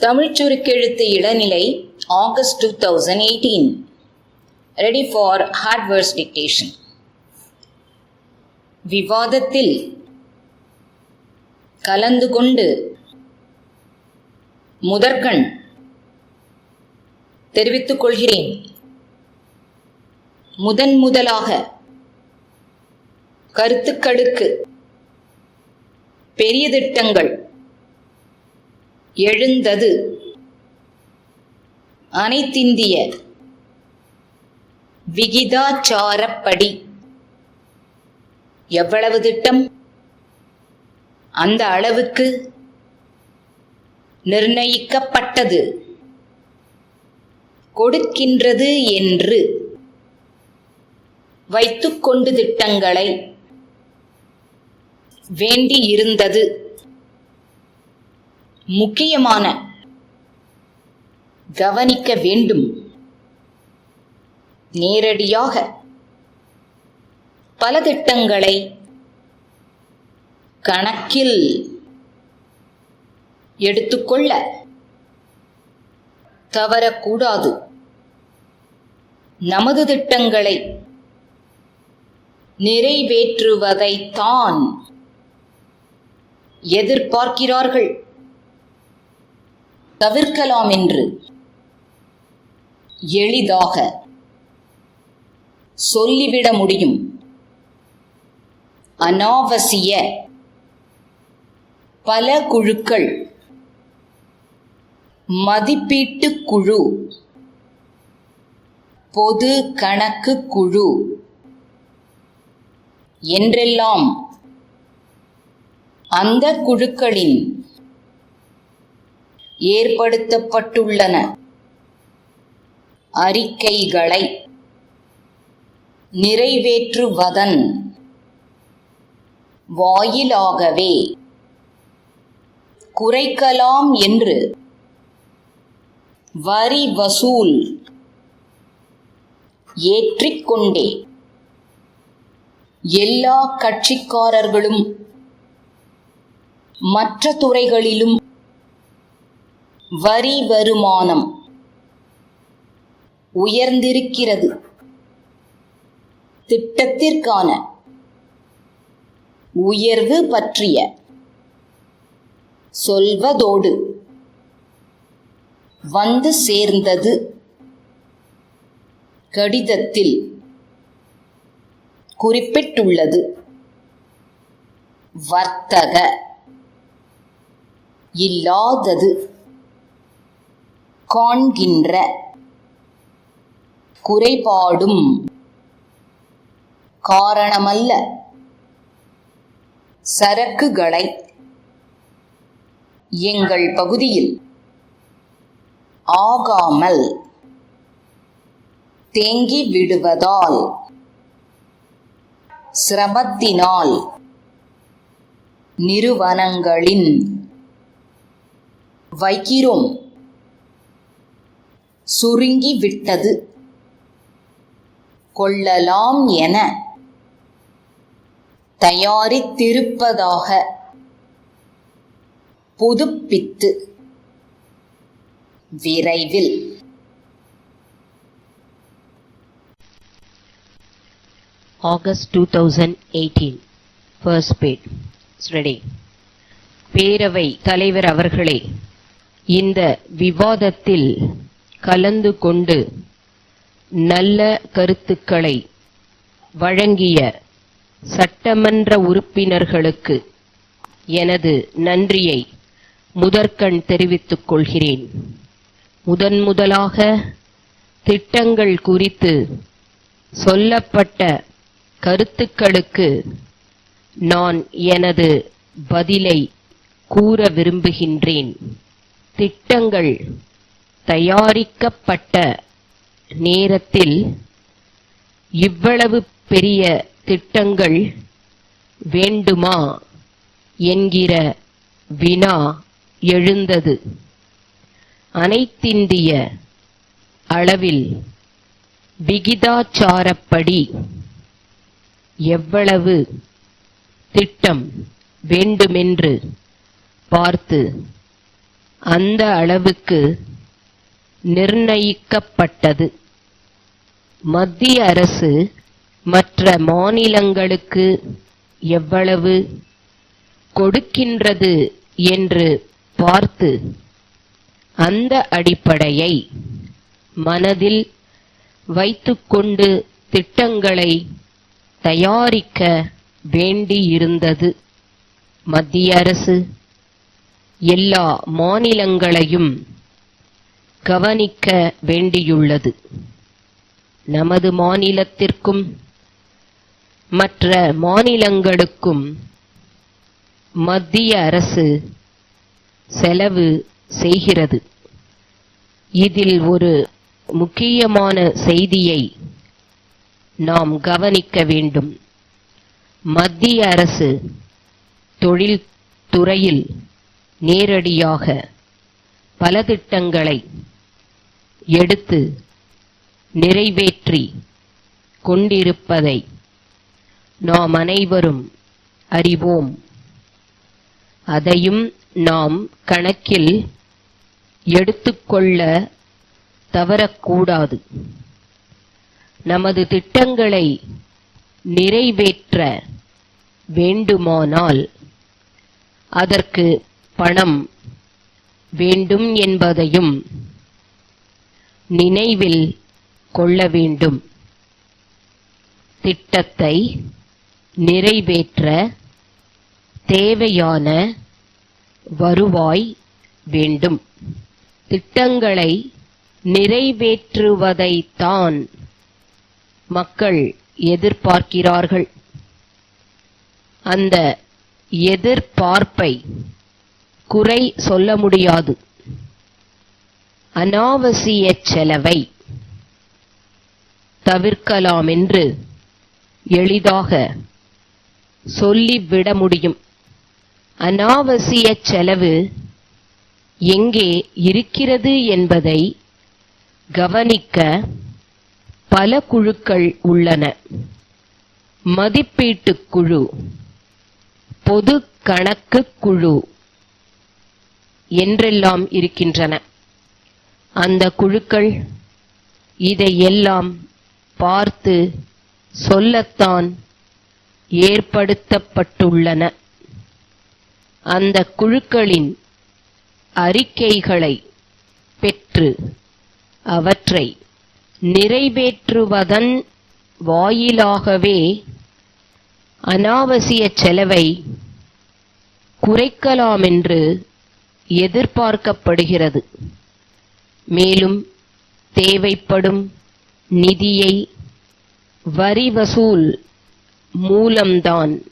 தமிழ்ச்சுருக்கெழுத்து இளநிலை August two thousand eighteen ready for hardwares dictation விவாதத்தில் கலந்து கொண்டு முதற்கண் தெரிவித்துக் கொள்கிறேன். முதன் முதலாக கருத்துக்களுக்கு பெரிய திட்டங்கள் எழுந்தது. அனைத்திந்திய விகிதாச்சாரப்படி. எவ்வளவு திட்டம்? அந்த அளவுக்கு நிர்ணயிக்கப்பட்டது. கொடுக்கின்றது என்று வைத்துக்கொண்டு திட்டங்களை வேண்டியிருந்தது. முக்கியமான கவனிக்க வேண்டும். நேரடியாக பல திட்டங்களை கணக்கில் எடுத்துக்கொள்ள தவறக்கூடாது. நமது திட்டங்களை நிறைவேற்றுவதைத்தான் எதிர்பார்க்கிறார்கள். தவிர்க்கலாம் என்று. எளிதாக. சொல்லிவிட முடியும். அனாவசிய. பல குழுக்கள். மதிப்பீட்டு குழு. பொது கணக்கு குழு. என்றெல்லாம். அந்த குழுக்களின் ஏற்படுத்தப்பட்டுள்ளன. அறிக்கைகளை நிறைவேற்றுவதன் வாயிலாகவே குறைக்கலாம் என்று வரி வசூல் ஏற்றிக்கொண்டே எல்லா கட்சிக்காரர்களும் மற்ற துறைகளிலும் வரி வருமானம் உயர்ந்திருக்கிறது. திட்டத்திற்கான உயர்வு பற்றிய சொல்வதோடு வந்து சேர்ந்தது. கடிதத்தில் குறிப்பிட்டுள்ளது. வர்த்தக இல்லாதது. காண்கின்ற குறைபாடும் காரணமல்ல. சரக்குகளை எங்கள் பகுதியில் ஆகாமல் தேங்கி விடுவதால் சிரமத்தினால் நிறுவனங்களின் வைக்கிறோம். சுருங்கி விட்டது கொள்ளலாம் என தயாரித்திருப்பதாக புதுப்பித்து விரைவில் August 2018 First paid. It's ready. பேரவை தலைவர் அவர்களே இந்த விவாதத்தில் கலந்து கொண்டு நல்ல கருத்துக்களை வழங்கிய சட்டமன்ற உறுப்பினர்களுக்கு எனது நன்றியை முதற்கண் தெரிவித்துக் கொள்கிறேன். முதன் முதலாக திட்டங்கள் குறித்து சொல்லப்பட்ட கருத்துக்களுக்கு நான் எனது பதிலை கூற விரும்புகின்றேன். திட்டங்கள் தயாரிக்கப்பட்ட நேரத்தில் இவ்வளவு பெரிய திட்டங்கள் வேண்டுமா என்கிற வினா எழுந்தது. அனைத்திந்திய அளவில் விகிதாச்சாரப்படி எவ்வளவு திட்டம் வேண்டுமென்று பார்த்து அந்த அளவுக்கு நிர்ணயிக்கப்பட்டது. மத்திய அரசு மற்ற மாநிலங்களுக்கு எவ்வளவு கொடுக்கின்றது என்று பார்த்து அந்த அடிப்படையை மனதில் வைத்துக்கொண்டு திட்டங்களை தயாரிக்க வேண்டியிருந்தது. மத்திய அரசு எல்லா மாநிலங்களையும் கவனிக்க வேண்டியுள்ளது. நமது மாநிலத்திற்கும் மற்ற மாநிலங்களுக்கும் மத்திய அரசு செலவு செய்கிறது. இதில் ஒரு முக்கியமான செய்தியை நாம் கவனிக்க வேண்டும். மத்திய அரசு தொழில் துறையில் நேரடியாக பல திட்டங்களை எடுத்து நிறைவேற்றி கொண்டிருப்பதை நாம் அனைவரும் அறிவோம். அதையும் நாம் கணக்கில் எடுத்துக்கொள்ள தவறக்கூடாது. நமது திட்டங்களை நிறைவேற்ற வேண்டுமானால் அதற்கு பணம் வேண்டும் என்பதையும் நினைவில் கொள்ள வேண்டும். திட்டத்தை நிறைவேற்ற தேவையான வருவாய் வேண்டும். திட்டங்களை நிறைவேற்றுவதைத்தான் மக்கள் எதிர்பார்க்கிறார்கள். அந்த எதிர்பார்ப்பை குறை சொல்ல முடியாது. அனாவசிய செலவை தவிர்க்கலாமென்று எளிதாக சொல்லிவிட முடியும். அனாவசிய செலவு எங்கே இருக்கிறது என்பதை கவனிக்க பல குழுக்கள் உள்ளன. மதிப்பீட்டுக் குழு பொது கணக்கு குழு என்றெல்லாம் இருக்கின்றன. அந்த குழுக்கள் இதையெல்லாம் பார்த்து சொல்லத்தான் ஏற்படுத்தப்பட்டுள்ளன. அந்த குழுக்களின் அறிக்கைகளை பெற்று அவற்றை நிறைவேற்றுவதன் வாயிலாகவே அனாவசிய செலவை குறைக்கலாமென்று எதிர்பார்க்கப்படுகிறது. மேலும் தேவைப்படும் நிதியை வரி வசூல் மூலம்தான்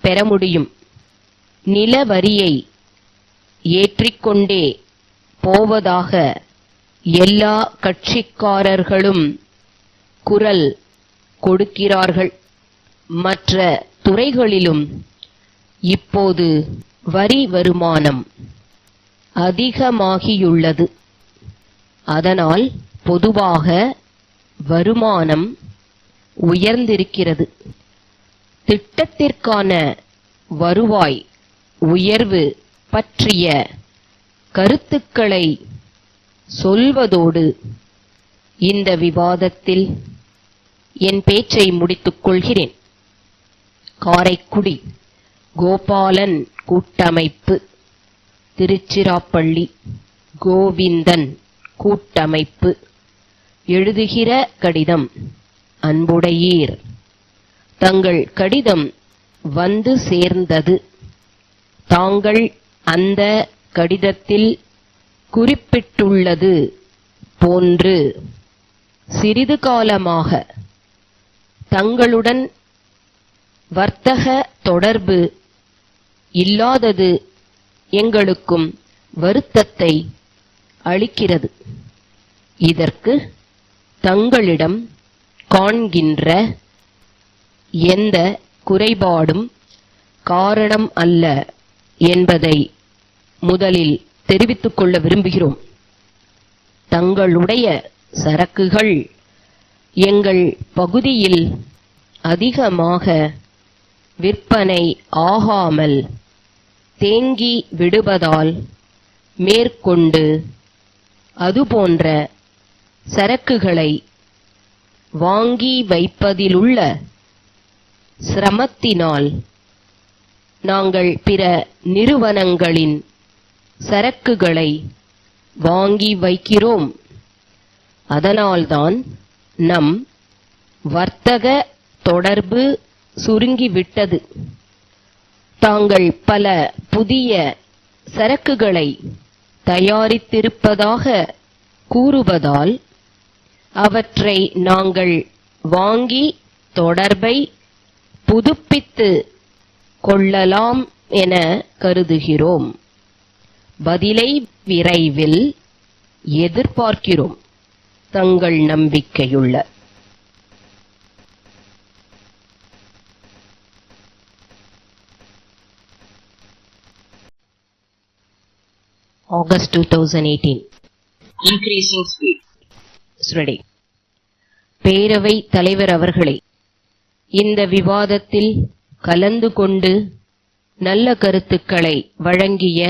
பெற முடியும். நில வரியை ஏற்றிக்கொண்டே போவதாக எல்லா கட்சிக்காரர்களும் குரல் கொடுக்கிறார்கள். மற்ற துறைகளிலும் இப்போது வரி வருமானம் அதிகமாகியுள்ளது. அதனால் பொதுவாக வருமானம் உயர்ந்திருக்கிறது. திட்டத்திற்கான வருவாய் உயர்வு பற்றிய கருத்துக்களை சொல்வதோடு இந்த விவாதத்தில் என் பேச்சை முடித்துக் கொள்கிறேன். காரைக்குடி கோபாலன் கூட்டமைப்பு திருச்சிராப்பள்ளி கோவிந்தன். கூட்டமைப்பு. எழுதுகிற கடிதம். அன்புடையீர். தங்கள் கடிதம் வந்து சேர்ந்தது. தாங்கள் அந்த கடிதத்தில் குறிப்பிட்டுள்ளது போன்று. சிறிது காலமாக தங்களுடன் வர்த்தக தொடர்பு இல்லாதது எங்களுக்கும் வருத்தத்தை அளிக்கிறது. இதற்கு தங்களிடம் காண்கின்ற எந்த குறைபாடும் காரணம் அல்ல என்பதை முதலில் தெரிவித்துக் கொள்ள விரும்புகிறோம். தங்களுடைய சரக்குகள் எங்கள் பகுதியில் அதிகமாக விற்பனை ஆகாமல் தேங்கி விடுவதால் மேற்கொண்டு அதுபோன்ற சரக்குகளை வாங்கி வைப்பதிலுள்ள சிரமத்தினால் நாங்கள் பிற நிறுவனங்களின் சரக்குகளை வாங்கி வைக்கிறோம். அதனால்தான் நம் வர்த்தக தொடர்பு சுருங்கிவிட்டது. தாங்கள் பல புதிய சரக்குகளை தயாரித்திருப்பதாக கூறுவதால் அவற்றை நாங்கள் வாங்கி தொடர்பை புதுப்பித்து கொள்ளலாம் என கருதுகிறோம். பதிலை விரைவில் எதிர்பார்க்கிறோம். தங்கள் நம்பிக்கையுள்ள August 2018 Increasing speed. ரெடி பேரவை தலைவர் அவர்களே இந்த விவாதத்தில் கலந்து கொண்டு நல்ல கருத்துக்களை வழங்கிய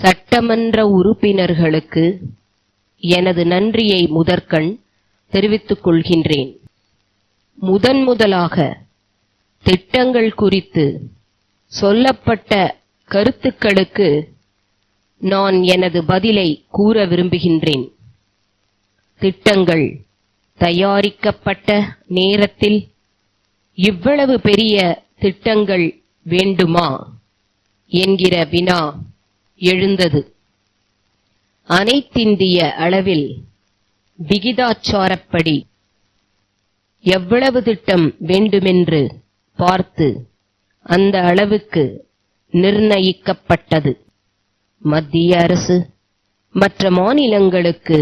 சட்டமன்ற உறுப்பினர்களுக்கு எனது நன்றியை முதற்கண் தெரிவித்துக் கொள்கின்றேன். முதன் முதலாக திட்டங்கள் குறித்து சொல்லப்பட்ட கருத்துக்களுக்கு நான் எனது பதிலை கூற விரும்புகின்றேன். திட்டங்கள் தயாரிக்கப்பட்ட நேரத்தில் இவ்வளவு பெரிய திட்டங்கள் வேண்டுமா? என்கிற வினா எழுந்தது. அனைத்திந்திய அளவில் விகிதாச்சாரப்படி எவ்வளவு திட்டம் வேண்டுமென்று பார்த்து அந்த அளவுக்கு நிர்ணயிக்கப்பட்டது. மத்திய அரசு மற்ற மாநிலங்களுக்கு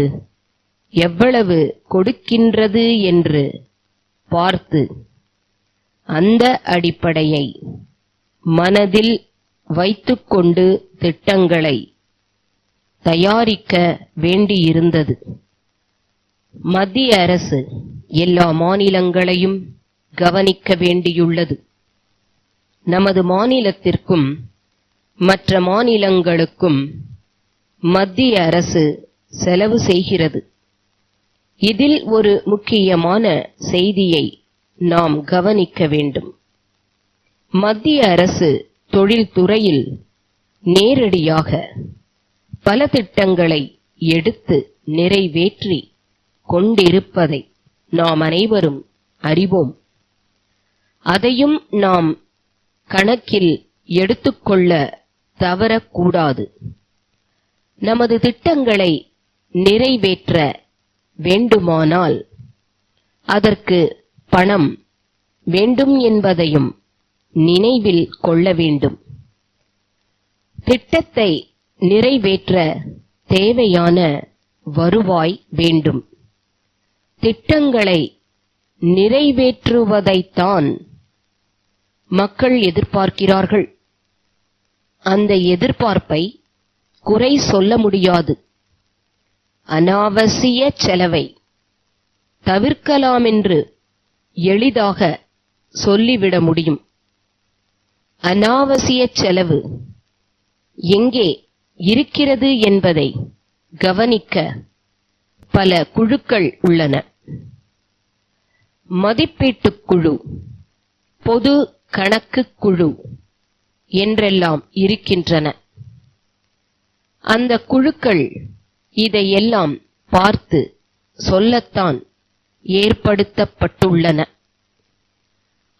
எவ்வளவு கொடுக்கின்றது என்று பார்த்து அந்த அடிப்படையை மனதில் வைத்துக்கொண்டு திட்டங்களை தயாரிக்க வேண்டியிருந்தது. மத்திய அரசு எல்லா மாநிலங்களையும் கவனிக்க வேண்டியுள்ளது. நமது மாநிலத்திற்கும் மற்ற மாநிலங்களுக்கும் மத்திய அரசு செலவு செய்கிறது. இதில் ஒரு முக்கியமான செய்தியை நாம் கவனிக்க வேண்டும். மத்திய அரசு தொழில்துறையில் நேரடியாக பல திட்டங்களை எடுத்து நிறைவேற்றி கொண்டிருப்பதை நாம் அனைவரும் அறிவோம். அதையும் நாம் கணக்கில் எடுத்துக்கொள்ள தவறக்கூடாது. நமது திட்டங்களை நிறைவேற்ற வேண்டுமானால் அதற்கு பணம் வேண்டும் என்பதையும் நினைவில் கொள்ள வேண்டும். திட்டத்தை நிறைவேற்ற தேவையான வருவாய் வேண்டும். திட்டங்களை நிறைவேற்றுவதைத்தான் மக்கள் எதிர்பார்க்கிறார்கள். அந்த எதிர்பார்ப்பை குறை சொல்ல முடியாது. அனாவசிய செலவை தவிர்க்கலாமென்று எளிதாக சொல்லிவிட முடியும். அனாவசிய செலவு எங்கே இருக்கிறது என்பதை கவனிக்க பல குழுக்கள் உள்ளன. மதிப்பீட்டுக் குழு பொது கணக்கு குழு என்றெல்லாம் இருக்கின்றன. அந்த குழுக்கள் இதையெல்லாம் பார்த்து சொல்லத்தான் ஏற்படுத்தப்பட்டுள்ளன.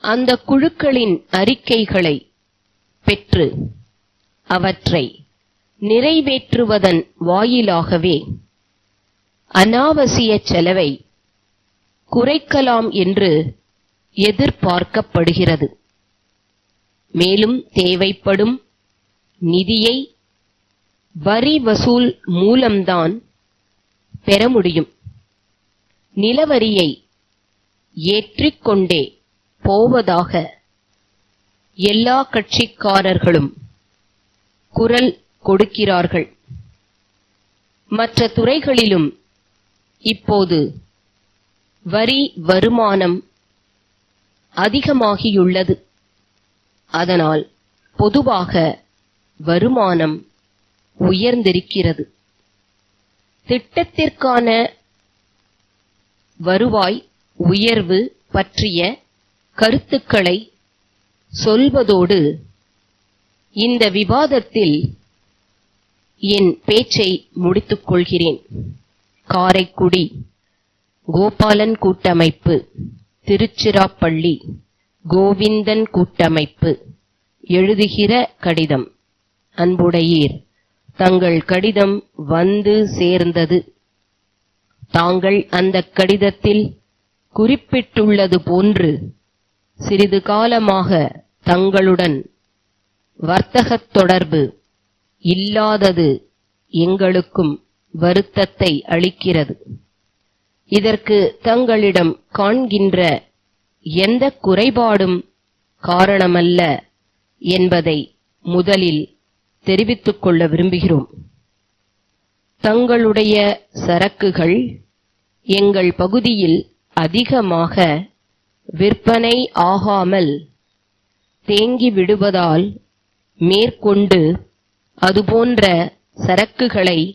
அந்த குழுக்களின் அறிக்கைகளை பெற்று அவற்றை நிறைவேற்றுவதன் வாயிலாகவே அனாவசிய செலவை குறைக்கலாம் என்று எதிர்பார்க்கப்படுகிறது. மேலும் தேவைப்படும் நிதியை வரி வசூல் மூலம்தான் பெற முடியும். நிலவரியை ஏற்றிக்கொண்டே போவதாக எல்லா கட்சிக்காரர்களும் குரல் கொடுக்கிறார்கள். மற்ற துறைகளிலும் இப்போது வரி வருமானம் அதிகமாகியுள்ளது. அதனால் பொதுவாக வருமானம் உயர்ந்திருக்கிறது. திட்டத்திற்கான வருவாய் உயர்வு பற்றிய கருத்துக்களை சொல்வதோடு இந்த விவாதத்தில் என் பேச்சை முடித்துக் கொள்கிறேன். காரைக்குடி கோபாலன் கூட்டமைப்பு திருச்சிராப்பள்ளி. கோவிந்தன் கூட்டமைப்பு. எழுதுகிற கடிதம். அன்புடையீர் தங்கள் கடிதம் வந்து சேர்ந்தது. தாங்கள் அந்த கடிதத்தில் குறிப்பிட்டுள்ளது போன்று சிறிது காலமாக தங்களுடன் வர்த்தகத் தொடர்பு இல்லாதது எங்களுக்கும் வருத்தத்தை அளிக்கிறது. இதற்கு தங்களிடம் காண்கின்ற எந்த குறைபாடும் காரணமல்ல என்பதை முதலில் தெரிவித்துக் கொள்ள விரும்புகிறோம். தங்களுடைய சரக்குகள் எங்கள் பகுதியில் அதிகமாக விற்பனை ஆகாமல் தேங்கி விடுவதால் மேற்கொண்டு அதுபோன்ற சரக்குகளை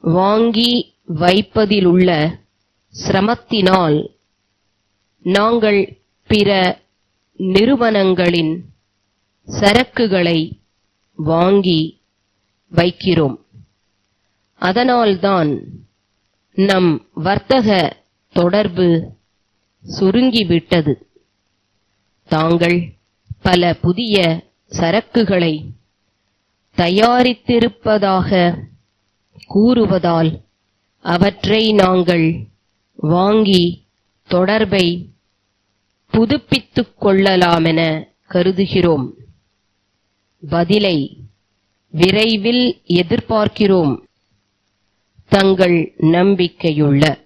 வாங்கி வைப்பதிலுள்ள சிரமத்தினால் நாங்கள் பிற நிறுவனங்களின் சரக்குகளை வாங்கி வைக்கிறோம். அதனால்தான் நம் வர்த்தக தொடர்பு சுருங்கிவிட்டது. தாங்கள் பல புதிய சரக்குகளை தயாரித்திருப்பதாக கூறுவதால் அவற்றை நாங்கள் வாங்கி தொடர்பை புதுப்பித்துக் கொள்ளலாமென கருதுகிறோம். பதிலை விரைவில் எதிர்பார்க்கிறோம். தங்கள் நம்பிக்கையுள்ள